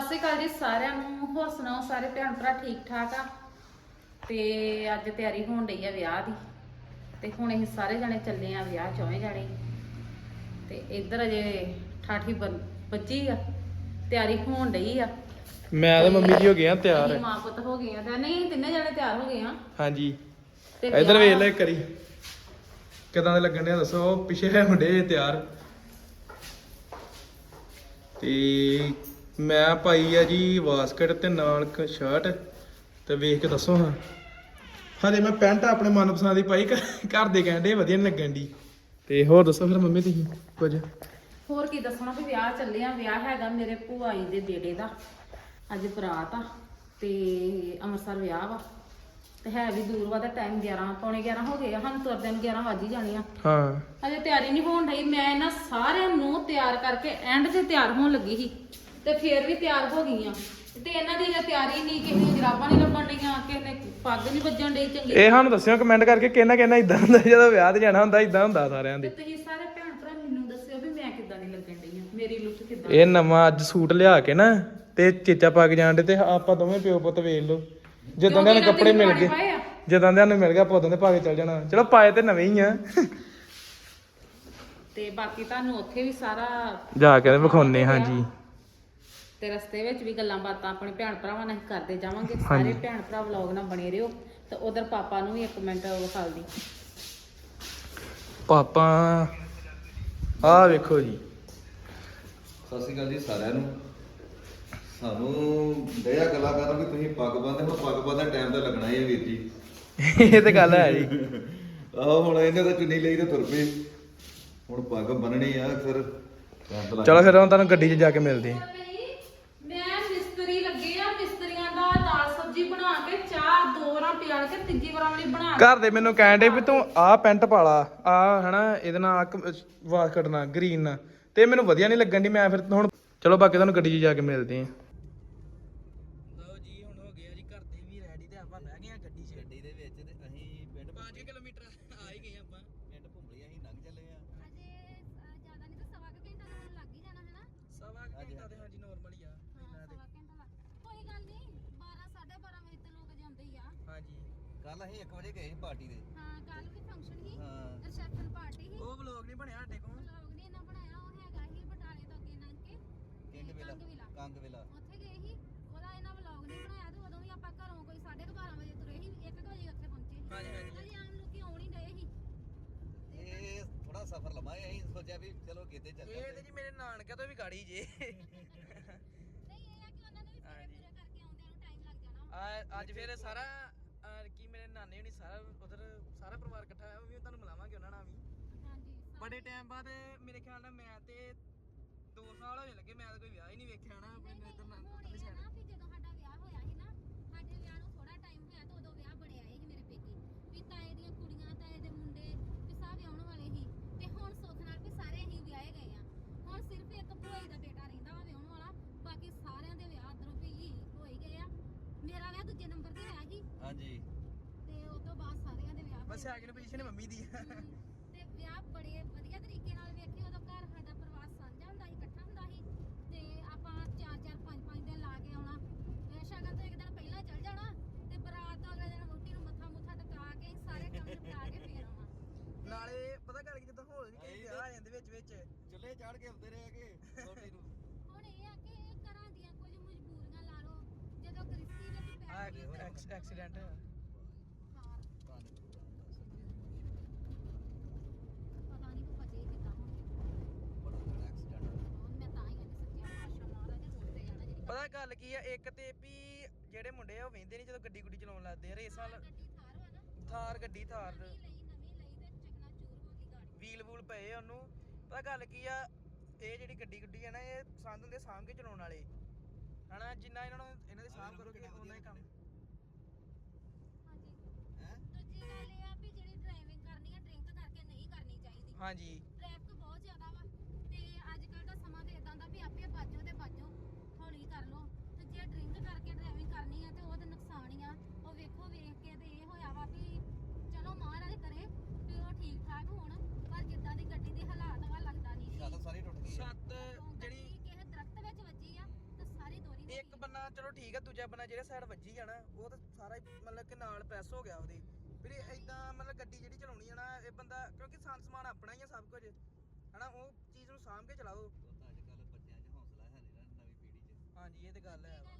ਸਤਿ ਸ਼੍ਰੀ ਅਕਾਲ ਜੀ ਸਾਰਿਆਂ ਨੂੰ। ਹੋਰ ਸੁਣਾਓ ਸਾਰੇ ਭੈਣ ਭਰਾ ਠੀਕ ਠਾਕ ਆ? ਤੇ ਅੱਜ ਤਿਆਰੀ ਹੋਣ ਡਈ ਆ ਵਿਆਹ ਦੀ। ਤੇ ਹੁਣ ਅਸੀਂ ਸਾਰੇ ਜਣੇ ਚੱਲੇ ਆ ਵਿਆਹ ਚੌਵੇਂ ਜਣੇ। ਤੇ ਇੱਧਰ ਅਜੇ ਠਾਠੀ ਬੱਜੀ ਆ। ਤਿਆਰੀ ਹੋਣ ਡਈ ਆ। ਮੈਂ ਤੇ ਮੰਮੀ ਜੀ ਹੋ ਗਏ ਆ ਤਿਆਰ। ਅਸੀਂ ਮਾਂ ਪੁੱਤ ਹੋ ਗਏ ਆ ਤੇ ਨਹੀਂ ਤਿੰਨੇ ਜਣੇ ਤਿਆਰ ਹੋ ਗਏ ਆ। ਹਾਂਜੀ। ਤੇ ਇੱਧਰ ਵਿਆਹ- ਵੇਖ ਲੈ ਇੱਕ ਕਰੀ ਕਿਦਾਂ ਦੇ ਲੱਗਣ ਦੇ ਦੱਸੋ ਪਿੱਛੇ ਹੈ ਮੁੰਡੇ ਜੇ ਤਿਆਰ। ਤੇ ਮੈਂ ਪਾਈ ਆ ਜੀ ਵਾਸਕਟ ਤੇ ਨਾਲ ਕ ਸ਼ਰਟ। ਤੇ ਵੇਖ ਕੇ ਦੱਸੋ ਹਾਂ। ਹਜੇ ਮੈਂ ਪੈਂਟ ਆਪਣੇ ਮਨਪਸੰਦ ਦੀ ਪਾਈ ਘਰ ਦੇ ਕਹਿੰਦੇ ਵਧੀਆ ਨੀ ਲੱਗਣ ਦੀ ਤੇ ਹੋਰ ਦੱਸੋ ਫਿਰ ਮੰਮੀ ਤੁਸੀਂ ਕੁਝ? ਹੋਰ ਕੀ ਦੱਸਣਾ ਵੀ ਵਿਆਹ ਚੱਲੇ ਆ ਵਿਆਹ ਹੈਗਾ ਮੇਰੇ ਭੂਆ ਜੀ ਦੇ ਬੇਟੇ ਦਾ। ਅੱਜ ਬਰਾਤ ਆ ਤੇ ਅੰਮ੍ਰਿਤਸਰ ਵਿਆਹ ਵਾ। ਤੇ ਹੈ ਵੀ ਦੂਰ ਵਾ ਦਾ ਟਾਈਮ 11 ਪੌਣੇ 11 ਹੋ ਗਏ ਆ ਸਾਨੂੰ ਤੁਰਦਿਆਂ ਨੂੰ 11 ਵੱਜ ਹੀ ਜਾਣੇ ਆ। ਹਾਂ। ਅਜੇ ਤਿਆਰੀ ਨਹੀਂ ਹੋਣ ਢਈ ਮੈਂ ਇਹਨਾਂ ਸਾਰਿਆਂ ਨੂੰ ਤਿਆਰ ਕਰਕੇ ਐਂਡ ਤੇ ਤਿਆਰ ਹੋਣ ਲੱਗੀ ਸੀ। ਤੇ ਫੇਰ ਵੀ ਤਿਆਰ ਹੋ ਗਈਆਂ। ਤੇ ਇਹਨਾਂ ਦੀ ਜੇ ਤਿਆਰੀ ਨਹੀਂ ਕਿਸੇ ਦੀਆਂ ਜਰਾਬਾਂ ਨਹੀਂ ਲੱਭਣ ਡਈਆਂ ਕਿਸੇ ਨੇ ਪੱਗ ਨਹੀਂ ਵੱਜਣ ਡਈ ਚੰਗੀ ਇਹ ਸਾਨੂੰ ਦੱਸਿਓ ਕਮੈਂਟ ਕਰਕੇ ਕਿਹਨਾ ਕਿਹਨਾ ਇਦਾਂ ਹੁੰਦਾ ਜਦੋਂ ਵਿਆਹ ਤੇ ਜਾਣਾ ਹੁੰਦਾ ਇਦਾਂ ਹੁੰਦਾ ਸਾਰਿਆਂ ਤੇ ਦੇ ਤੁਸੀਂ ਸਾਰੇ ਭੈਣ ਭਰਾ ਮੈਨੂੰ ਦੱਸਿਓ ਵੀ ਮੈਂ ਕਿੱਦਾਂ ਦੀ ਲੱਗਣ ਡਈ ਆ ਮੇਰੀ ਲੁੱਕ ਕਿੱਦਾਂ ਇਹ ਨਵਾਂ ਅੱਜ ਸੂਟ ਲਿਆ ਕੇ ਨਾ ਤੇ ਚੇਚਾ ਪਾ ਕੇ ਜਾਣਦੇ ਤੇ ਆਪਾਂ ਦੋਵੇਂ ਪਿਓ ਪੁੱਤ ਵੇਖ ਲਓ। ਜਦੋਂ ਦੇ ਨੂੰ ਕਿਉਂਕਿ ਕੱਪੜੇ ਇਹਨਾਂ ਮਿਲ ਦੇ ਗਏ ਪਾਏ ਆ। ਜਦੋਂ ਦੇ ਨੂੰ ਮਿਲ ਗਿਆ ਉਦੋਂ ਦੇ ਪਾ ਕੇ ਚੱਲ ਜਾਣਾ। ਚਲੋ ਪਾਏ ਤੇ ਨਵੇਂ ਹੀ ਆ। ਤੇ ਬਾਕੀ ਤੁਹਾਨੂੰ ਉੱਥੇ ਵੀ ਸਾਰਾ ਜਾ ਕੇ ਵਿਖਾਉਨੇ ਹਾਂਜੀ ਤੇ ਰਸਤੇ ਵਿੱਚ ਵੀ ਗੱਲਾਂ ਬਾਤਾਂ ਆਪਣੇ ਭੈਣ ਭਰਾਵਾਂ ਨਾਲ ਅਸੀਂ ਕਰਦੇ ਜਾਵਾਂਗੇ। ਸਾਰੇ ਭੈਣ ਭਰਾ ਵਲੌਗ ਨਾਲ ਬਣੇ ਰਹੋ। ਤੇ ਉਧਰ ਪਾਪਾ ਨੂੰ ਵੀ ਇੱਕ ਮਿੰਟ ਵਿਖਾਲ ਦੀ। ਪਾਪਾ ਆਹ ਵੇਖੋ ਜੀ। ਸਤਿ ਸ਼੍ਰੀ ਅਕਾਲ ਜੀ ਸਾਰਿਆਂ ਨੂੰ। ਸਾਨੂੰ ਦਇਆ ਕਲਾਕਾਰਾਂ ਵੀ ਤੁਸੀਂ ਪੱਗ ਬੰਨਦੇ ਹੋ ਪੱਗ ਬੰਨ੍ਹਣ ਦਾ ਟਾਈਮ ਤਾਂ ਲੱਗਣਾ ਹੀ ਹੈ ਵੀਰ ਜੀ। ਇਹ ਤੇ ਗੱਲ ਹੈ ਜੀ। ਆਹੋ ਹੁਣ ਇਹਨੇ ਤਾਂ ਚੁੰਨੀ ਲਈ ਤੇ ਤੁਰ ਪਏ। ਹੁਣ ਪੱਗ ਬੰਨਣੀ ਆ ਫਿਰ ਚਲੋ ਫਿਰ ਹੁਣ ਤੁਹਾਨੂੰ ਗੱਡੀ 'ਚ ਜਾ ਕੇ ਮਿਲਦੇ ਹਾਂ ਮੈਂ ਮਿਸਤਰੀ ਲੱਗੇ ਆ ਮਿਸਤਰੀਆਂ ਦਾ ਦਾਲ ਸਬਜੀ ਬਣਾ ਕੇ ਚਾਹ ਦੋ ਵਾਰਾਂ ਪਿਆਲ ਕੇ ਤੀਜੀ ਵਾਰਾਂ ਵਾਲੀ ਬਣਾ ਕੇ ਘਰ ਦੇ ਮੈਨੂੰ ਕਹਿਣ ਦੇ ਵੀ ਤੂੰ ਆਹ ਪੈਂਟ ਪਾ ਲਾ ਆ ਹਨਾ ਇਹਦੇ ਨਾਲ ਵਾਸ ਕੱਢਣਾ ਗ੍ਰੀਨ ਨਾਲ। ਤੇ ਮੈਨੂੰ ਵਧੀਆ ਨਹੀਂ ਲੱਗਣ ਦੀ ਮੈਂ ਫਿਰ ਹੁਣ ਚਲੋ ਬਾਕੀ ਤੁਹਾਨੂੰ ਗੱਡੀ 'ਚ ਜਾ ਕੇ ਮਿਲਦੇ ਹਾਂ ਲਓ ਜੀ ਹੁਣ ਹੋ ਗਿਆ ਜੀ ਘਰ ਦੇ ਵੀ ਰੈਡੀ ਤੇ ਆਪਾਂ ਬਹਿ ਗਏ ਆ ਗੱਡੀ 'ਚ। ਗੱਡੀ ਦੇ ਵਿੱਚ ਤੇ ਅਸੀਂ ਪਿੰਡ 5 ਕਿਲੋਮੀਟਰ ਆ ਹੀ ਗਏ ਆਪਾਂ। ਪਿੰਡ ਭੁੰਬਲੀ ਅਸੀਂ ਲੰਘ ਚੱਲੇ ਆ। ਅਜੇ ਅ, ਜ਼ਿਆਦਾ ਨਹੀਂ ਤਾਂ ਸਵਾ ਕੁ ਘੰਟਾ ਤਾਂ ਮੈਨੂੰ ਲੱਗ ਹੀ ਜਾਣਾ ਹੈ ਨਾ ਸਵਾ ਕੁ ਘੰਟਾ ਤੇ ਹਾਂਜੀ ਨਾਰਮਲ ਹੀ ਆ। ਹਾਂ ਸਵਾ ਘੰਟਾ ਲੱਗ ਕੋਈ ਗੱਲ ਨਹੀਂ 12 12:30 ਵਜੇ ਤੇ ਲੋਕ ਜਾਂਦੇ ਹੀ ਆ। ਹਾਂਜੀ। ਕੱਲ ਅਸੀਂ 1 ਵਜੇ ਗਏ ਸੀ ਪਾਰਟੀ ਦੇ ਹਾਂ ਕੱਲ ਵੀ ਫੰਕਸ਼ਨ ਸੀ? ਹਾਂ। ਰਿਸੈਪਸ਼ਨ ਪਾਰਟੀ ਸੀ। ਉਹ ਵਲੌਗ ਨਹੀਂ ਬਣਿਆ ਸਾਡੇ ਕੋਲ। ਲੋਕ ਨੇ ਇਹਨਾਂ ਬਣਾਇਆ ਉਹ ਹੈਗਾ ਸੀ ਬਟਾਲੇ ਤੋਂ ਅੱਗੇ ਲੰਘ ਕੇ। ਕਿੰਗ ਵੇਲਾ ਕੰਗ ਵਿਲਾ। ਕੰਗ ਵੇਲਾ। ਉੱਥੇ ਗਏ ਸੀ ਉਹਦਾ ਇਹਨਾਂ ਵਲੌਗ ਨਹੀਂ ਬਣਾਇਆ ਤੇ ਉਦੋਂ ਵੀ ਆਪਾਂ ਘਰੋਂ ਕੋਈ 12:30 ਵਜੇ ਤੁਰੇ ਸੀ 1 ਵਜੇ ਉੱਥੇ ਪਹੁੰਚੇ ਸੀ। ਹਾਂਜੀ, ਹਾਂਜੀ। ਅਜੇ ਆਮ ਲੋਕੀ ਆਉਣ ਹੀ ਡਏ ਸੀ। ਇਹ ਥੋੜਾ ਸਫ਼ਰ ਲੰਮਾ ਹੈ ਅਸੀਂ ਸੋਚਿਆ ਵੀ ਚਲੋ ਕਿਤੇ ਚੱਲ ਇਹ ਤੇ ਜਾਂਦੇ ਜੀ ਮੇਰੇ ਨਾਨਕੇ ਤੋਂ ਵੀ ਗਾੜੀ ਜੇ। ਨਹੀਂ ਇਹ ਆ ਕਿ ਉਹਨਾਂ ਨੇ ਵੀ ਪੂਰੇ ਹਾਂਜੀ। ਪੂਰੇ ਕਰਕੇ ਆਉਂਦਿਆਂ ਨੂੰ ਟਾਈਮ ਲੱਗ ਜਾਣਾ। ਆ- ਅੱਜ ਫਿਰ ਸਾਰਾ ਨਾਨੇ ਹੁਣੀ ਸਾਰਾ ਉਧਰ ਸਾਰਾ ਪਰਿਵਾਰ ਇਕੱਠਾ ਹੋਇਆ ਉਹ ਵੀ ਤੁਹਾਨੂੰ ਮਿਲਾਵਾਂਗੇ ਉਹਨਾਂ ਨਾਲ ਵੀ ਹਾਂਜੀ ਬੜੇ ਟਾਈਮ ਬਾਅਦ ਮੇਰੇ ਖਿਆਲ ਨਾਲ ਮੈਂ ਤੇ 2 ਸਾਲ ਹੋਏ ਲੱਗੇ ਮੈਂ ਤਾਂ ਕੋਈ ਵਿਆਹ ਹੀ ਨਹੀਂ ਵੇਖਿਆ ਨਾ ਆਪਣੇ ਨਹੀਂ, ਇਧਰ ਨਾਲ ਹੁਣ ਉਧਰਲੀ ਇਹ ਆ side। ਨਾ ਵੀ ਜਦੋਂ ਸਾਡਾ ਵਿਆਹ ਹੋਇਆ ਸੀ ਨਾ ਸਾਡੇ ਵਿਆਹ ਨੂੰ ਥੋੜਾ ਟਾਈਮ ਹੋਇਆ ਤੇ ਉਦੋਂ ਵਿਆਹ ਬਣਿਆ ਸੀ ਮੇਰੇ ਪੇਕੇ ਵੀ ਤਾਏ ਦੀਆਂ ਕੁੜੀਆਂ ਤਾਏ ਦੇ ਮੁੰਡੇ ਵੀ ਸਭ ਵਿਆਹਣ ਵਾਲੇ ਸੀ ਤੇ ਹੁਣ ਸੁੱਖ ਨਾਲ ਵੀ ਸਾਰੇ ਅਸੀਂ ਵਿਆਹੇ ਗਏ ਆ ਹੁਣ ਸਿਰਫ ਇੱਕ ਭੋਈ ਦਾ ਬੇਟਾ ਰਹਿੰਦਾ ਵਾ ਵਿਆਹਣ ਵਾਲਾ ਬਾਕੀ ਸਾਰਿਆਂ ਦੇ ਵਿਆਹ ਅੰਦਰੋਂ ਵੀ ਹੋ ਹੀ ਗਏ ਆ ਮੇਰਾ ਵਿਆਹ ਦੂਜੇ ਨੰਬਰ ਤੇ ਹੋਇਆ ਸੀ ਹਾਂਜੀ ਤੇ ਉਸ ਤੋਂ ਬਾਅਦ ਸਾਰਿਆਂ ਦੇ ਵਿਆਹ ਬਸ ਹੋਏ। ਸੈਕਿੰਡ ਪੋਜੀਸ਼ਨ ਮੰਮੀ ਦੀ। ਆ। ਤੇ ਵਿਆਹ ਬੜੇ ਵਧੀਆ ਤਰੀਕੇ ਨਾਲ ਵੇਖੇ ਉਦੋਂ ਘਰ ਸਾਡਾ ਪਰਿਵਾਰ ਸਾਂਝਾ ਹੁੰਦਾ ਸੀ ਇਕੱਠਾ ਹੁੰਦਾ ਸੀ। ਤੇ ਆਪਾਂ ਚਾਰ ਚਾਰ ਪੰਜ ਪੰਜ ਦਿਨ ਲਾ ਕੇ ਆਉਣਾ। ਤੇ ਸ਼ਗਨ ਤੋਂ ਇੱਕ ਦਿਨ ਪਹਿਲਾਂ ਚੱਲ ਜਾਣਾ ਤੇ ਬਰਾਤ ਤੋਂ ਅਗਲੇ ਦਿਨ ਵੋਟੀ ਨੂੰ ਮੱਥਾ ਮੁੱਥਾ ਟਕਾ ਕੇ ਸਾਰੇ ਕੰਮ ਨਿਪਟਾ ਕੇ ਫੇਰ ਆਉਣਾ। ਨਾਲੇ ਪਤਾ ਗੱਲ ਕੀ ਜਦੋਂ ਹੋਲ ਵੀ ਕਈ ਵਿਆਹ ਆ ਜਾਂਦੇ ਵਿੱਚ ਵਿੱਚ। ਚੁੱਲ੍ਹੇ ਚਾੜ ਕੇ ਆਉਂਦੇ ਰਹੇ ਕਿ ਰੋਟੀ ਨੂੰ। ਹੁਣ ਇਹ ਆ ਕਿ ਘਰਾਂ ਦੀਆਂ ਕੁਝ ਮਜਬੂਰੀਆਂ ਲਾ ਲਓ ਜਦੋਂ ਗ੍ਰਿਸ਼ਤੀ ਵਿੱਚ ਆ ਪੈ ਗਈ ਐਕਸੀਡੈਂਟ ਹਾਂ ਧੰਨ ਗੁਰੂ ਪਤਾ ਨਹੀਂ ਕੋ ਫਤਿਹ ਕਿੱਦਾਂ ਹੋਣੀ ਬੜਾ ਤਗੜਾ ਐਕਸੀਡੈਂਟ ਹੁਣ ਮੈਂ ਤਾਂ ਹੀ ਕਹਿੰਦੀ ਸੱਚਿਆ ਪਾਤਸ਼ਾਹ ਮਹਾਰਾਜ ਰੋਡ ਤੇ ਜਾਣਾ ਜਿਹੜੀ ਪਤਾ ਗੱਲ ਕੀ ਆ ਇੱਕ ਤੇ ਵੀ ਜਿਹੜੇ ਮੁੰਡੇ ਆ ਉਹ ਵੇਂਦੇ ਨਹੀਂ ਜਦੋਂ ਗੱਡੀ ਗੁੱਡੀ ਚਲਾਉਣ ਲੱਗਦੇ ਆ ਰੇਸ ਵਾਲ ਗੱਡੀ ਥਾਰ ਵਾ ਨਾ। ਥਾਰ ਗੱਡੀ ਥਾਰ। ਨਵੀਂ ਲਈ ਨਵੀਂ ਲਈ ਤੇ ਚਕਨਾ ਚੂਰ ਹੋ ਗਈ ਗਾੜੀ। ਵੀਲ ਵੂਲ ਪਏ ਆ ਉਹਨੂੰ। ਪਤਾ ਗੱਲ ਕੀ ਆ ਇਹ ਜਿਹੜੀ ਗੱਡੀ ਗੁੱਡੀ ਆ ਨਾ ਇਹ ਸੰਦ ਹੁੰਦੇ ਸਾਂਭ ਕੇ ਚਲਾਉਣ ਵਾਲੇ। ਹਨਾ ਜਿੰਨਾ ਇਹਨਾਂ ਨੂੰ ਇਹਨਾਂ ਦੇ ਸਾਂਭ ਕਰੋਗੇ ਉਹਨਾਂ ਹੀ ਕੰਮ। ਹਾਂਜੀ। ਹੈ? ਦੂਜੀ ਗੱਲ ਇਹ ਆ ਵੀ ਜਿਹੜੀ ਡਰਾਈਵਿੰਗ ਕਰਨੀ ਆ ਡਰਿੰਕ ਕਰਕੇ ਨਹੀਂ ਕਰਨੀ ਚਾਹੀਦੀ। ਹਾਂਜੀ। ਟ੍ਰੈਫਿਕ ਬਹੁਤ ਜ਼ਿਆਦਾ ਵਾ। ਤੇ ਅੱਜ ਕੱਲ ਦਾ ਸਮਾਂ ਤੇ ਇਦਾਂ ਦਾ ਵੀ ਆਪੇ ਬਾਜੋ ਤੇ ਬਾਜੋ ਹੌਲੀ ਕਰ ਲਓ। ਡਰਿੰਕ ਕਰਕੇ ਡਰਾਈਵਿੰਗ ਕਰਨੀ ਆ ਤੇ ਉਹ ਤੇ ਨੁਕਸਾਨ ਹੀ ਆ। ਉਹ ਵੇਖੋ ਵੇਖ ਕੇ ਤੇ ਇਹ ਹੋਇਆ ਵਾ ਵੀ ਚਲੋ ਮਹਾਰਾਜ ਕਰੇ ਵੀ ਉਹ ਠੀਕ ਠਾਕ ਹੋਣ ਪਰ ਜਿੱਦਾਂ ਦੀ ਗੱਡੀ ਦੀ ਹਾਲਾਤ ਵਾ ਲੱਗਦਾ ਨਹੀਂ ਛੱਤ ਸਾਰੀ ਟੁੱਟ ਗਈ ਆ। ਸੱਤ ਜਿਹੜੀ ਜਿਹੜੀ ਕਿਸੇ ਦਰਖਤ ਵਿੱਚ ਵੱਜੀ ਆ ਤੇ ਸਾਰੀ ਦੋਰੀ ਇੱਕ ਬੰਨਾ ਚਲੋ ਠੀਕ ਆ ਦੂਜਾ ਬੰਨਾ ਜਿਹੜੇ ਸਾਈਡ ਵੱਜੀ ਆ ਨਾ ਉਹ ਤਾਂ ਸਾਰਾ ਹੀ ਮਤਲਬ ਕਿ ਨਾਲ ਪ੍ਰੈਸ ਹੋ ਗਿਆ ਉਹਦੇ। ਫਿਰ ਇਦਾਂ ਮਤਲਬ ਗੱਡੀ ਜਿਹੜੀ ਚਲਾਉਣੀ ਆ ਨਾ ਇਹ ਬੰਦਾ ਕਿਉਂਕਿ ਸਾਨ ਸਮਾਨ ਆਪਣਾ ਹੀ ਆ ਸਭ ਕੁਝ ਹਨਾ ਉਹ ਚੀਜ਼ ਨੂੰ ਸਾਂਭ ਕੇ ਚਲਾਓ। ਹਾਂਜੀ ਇਹ ਤੇ ਗੱਲ ਹੈ। ਇਹ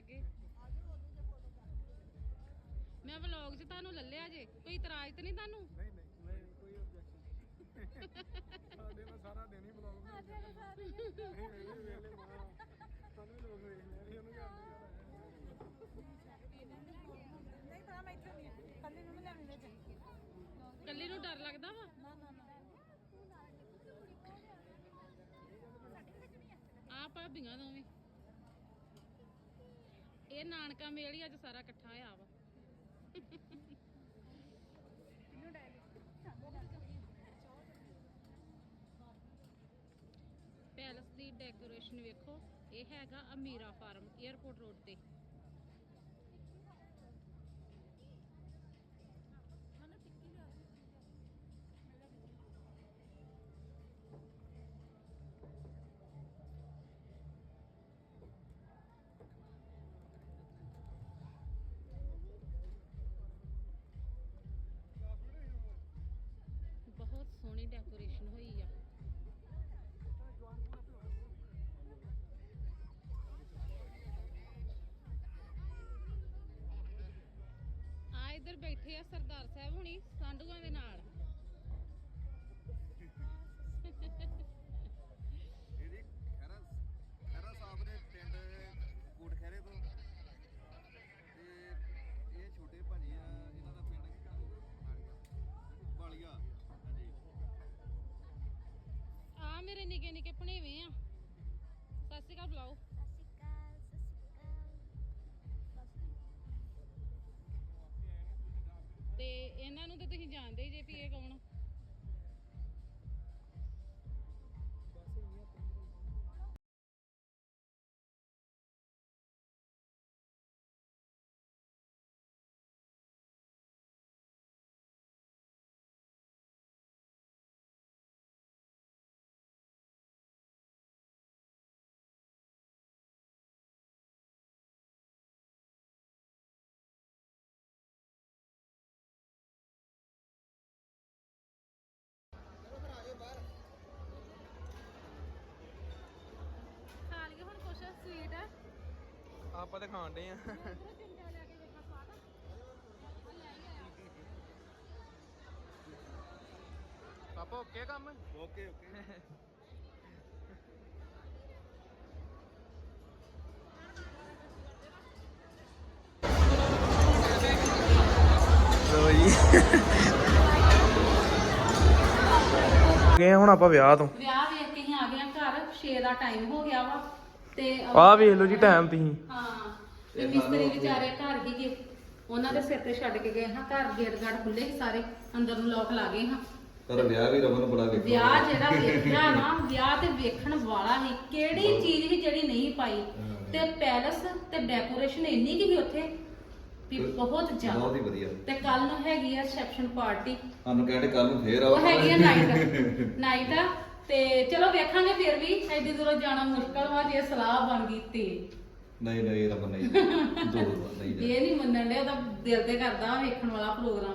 ਲਾਗੇ। ਮੈਂ ਵਲੌਗ 'ਚ ਤੁਹਾਨੂੰ ਲੱਲਿਆ ਜੇ ਕੋਈ ਇਤਰਾਜ਼ ਤੇ ਨਹੀਂ ਤੁਹਾਨੂੰ? ਨਹੀਂ ਨਹੀਂ ਕੋਈ ਆਬਜੈਕਸ਼ਨ ਸਾਰਾ ਦਿਨ ਹੀ ਵਲੌਗ ਕੱਲੀ ਨੂੰ ਡਰ ਲੱਗਦਾ ਵਾ? ਆ ਭਾਬੀਆਂ ਤੋਂ ਵੀ ਇਹ ਨਾਨਕਾ ਮੇਲ ਹੀ ਅੱਜ ਸਾਰਾ ਇਕੱਠਾ ਹੋਇਆ ਵਾ। ਪੈਲਸ ਦੀ ਡੈਕੋਰੇਸ਼ਨ ਵੇਖੋ, ਇਹ ਹੈਗਾ ਅਮੀਰਾ ਫਾਰਮ 에ਅਰਪੋਰਟ ਰੋਡ ਤੇ। ਡੈਕੋਰੇਸ਼ਨ ਹੋਈ ਆ। ਆ ਇੱਧਰ ਬੈਠੇ ਆ ਸਰਦਾਰ ਸਾਹਿਬ ਹੁਣੀ ਸਾਂਢੂਆਂ ਦੇ ਨਾਲ। ਨਿੱਕੇ ਨਿੱਕੇ ਭਣੇਵੇਂ ਆ। ਸਤਿ ਸ਼੍ਰੀ ਅਕਾਲ, ਬੁਲਾਓ। ਤੇ ਇਹਨਾਂ ਨੂੰ ਤਾਂ ਤੁਸੀਂ ਜਾਣਦੇ ਹੀ ਜੇ ਵੀ ਇਹ ਕੌਣ ਖਾ ਸਵੀਟ ਆਪਾਂ ਤਾਂ ਖਾਣ ਡੇ ਆ। ਪਾਪਾ ਓਕੇ ਕੰਮ? ਓਕੇ ਓਕੇ ਲੋ ਜੀ। ਗਏ ਹੁਣ ਆਪਾਂ ਵਿਆਹ ਤੋਂ। ਵਿਆਹ ਵੇਖ ਕੇ ਹੀ ਆ ਗਏ ਆ ਘਰ। 6 ਦਾ ਟਾਈਮ ਹੋ ਗਿਆ ਵਾ। ਤੇ ਆਹ ਵੇਖ ਲਓ ਜੀ ਟਾਈਮ ਤੁਸੀਂ। ਹਾਂ ਤੇ ਮਿਸਤਰੀ ਵਿਚਾਰੇ ਘਰ ਹੀ ਗਏ। ਉਹਨਾਂ ਦੇ ਸਿਰ ਤੇ ਛੱਡ ਕੇ ਗਏ ਹਾਂ ਘਰ ਗੇਟ ਗਾੜ ਖੁੱਲੇ ਸੀ ਸਾਰੇ ਅੰਦਰ ਨੂੰ ਲੋਕ ਲਾ ਗਏ ਹਾਂ। ਪਰ ਵਿਆਹ ਵੀ ਰਮਨ ਬੜਾ ਵੇਖੋ ਵਿਆਹ ਜਿਹੜਾ ਵੇਖਿਆ ਨਾ ਵਿਆਹ ਤੇ ਵੇਖਣ ਵਾਲਾ ਸੀ ਕਿਹੜੀ ਚੀਜ਼ ਸੀ ਜਿਹੜੀ ਨਹੀਂ ਪਾਈ। ਤੇ ਪੈਲਸ ਤੇ ਡੈਕੋਰੇਸ਼ਨ ਇੰਨੀ ਕੀ ਉੱਥੇ ਵੀ ਬਹੁਤ ਜ਼ਿਆਦਾ ਬਹੁਤ ਹੀ ਵਧੀਆ। ਤੇ ਕੱਲ ਨੂੰ ਹੈਗੀ ਆ ਰਿਸੈਪਸ਼ਨ ਪਾਰਟੀ ਸਾਨੂੰ ਕਹਿੰਦੇ ਕੱਲ ਨੂੰ ਫੇਰ ਆਓ ਉਹ ਹੈਗੀ ਆ ਨਾਈਟ ਨਾਈਟ ਆ। ਤੇ ਚਲੋ ਵੇਖਾਂਗੇ ਫਿਰ ਵੀ ਐਡੀ ਦੂਰੋਂ ਜਾਣਾ ਮੁਸ਼ਕਲ ਵਾ ਜੇ ਸਲਾਹ ਬਣ ਗਈ ਤੇ। ਨਹੀਂ ਨਹੀਂ ਰਮਨ ਨਹੀਂ। ਦੂਰ ਨਹੀਂ ਜਾ ਇਹ ਨਹੀਂ ਮੰਨਣ ਡਿਆ ਉਹਦਾ ਦਿਲ ਤੇ ਕਰਦਾ ਵੇਖਣ ਵਾਲਾ ਪ੍ਰੋਗਰਾਮ।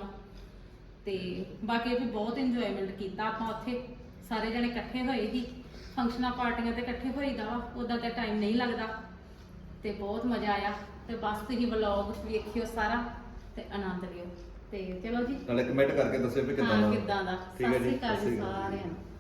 ਤੇ ਬਾਕੀ ਅਸੀਂ ਬਹੁਤ ਇੰਜੋਇਮੈਂਟ ਕੀਤਾ ਆਪਾਂ ਉੱਥੇ। ਸਾਰੇ ਜਣੇ ਇਕੱਠੇ ਹੋਏ ਸੀ। ਫੰਕਸ਼ਨਾਂ ਪਾਰਟੀਆਂ ਤੇ ਇਕੱਠੇ ਹੋਈਦਾ ਵਾ ਉਦਾਂ ਤੇ ਟਾਈਮ ਨਹੀਂ ਲੱਗਦਾ। ਤੇ ਬਹੁਤ ਮਜ਼ਾ ਆਇਆ। ਤੇ ਬਸ ਤੁਸੀਂ ਵਲੌਗ ਵੇਖਿਓ ਸਾਰਾ ਤੇ ਆਨੰਦ ਲਿਓ। ਤੇ ਚਲੋ ਜੀ। ਨਾਲੇ ਕਮੈਂਟ ਕਰਕੇ ਦੱਸਿਓ ਵੀ ਕਿੱਦਾਂ ਹਾਂ ਦਾ। ਕਿੱਦਾਂ ਦਾ। ਠੀਕ ਹੈ ਸਤਿ ਜੀ ਸ਼੍ਰੀ ਅਕਾਲ ਸਤਿ ਜੀ ਸ਼੍ਰੀ ਅਕਾਲ। ਸਾਰਿਆਂ ਨੂੰ।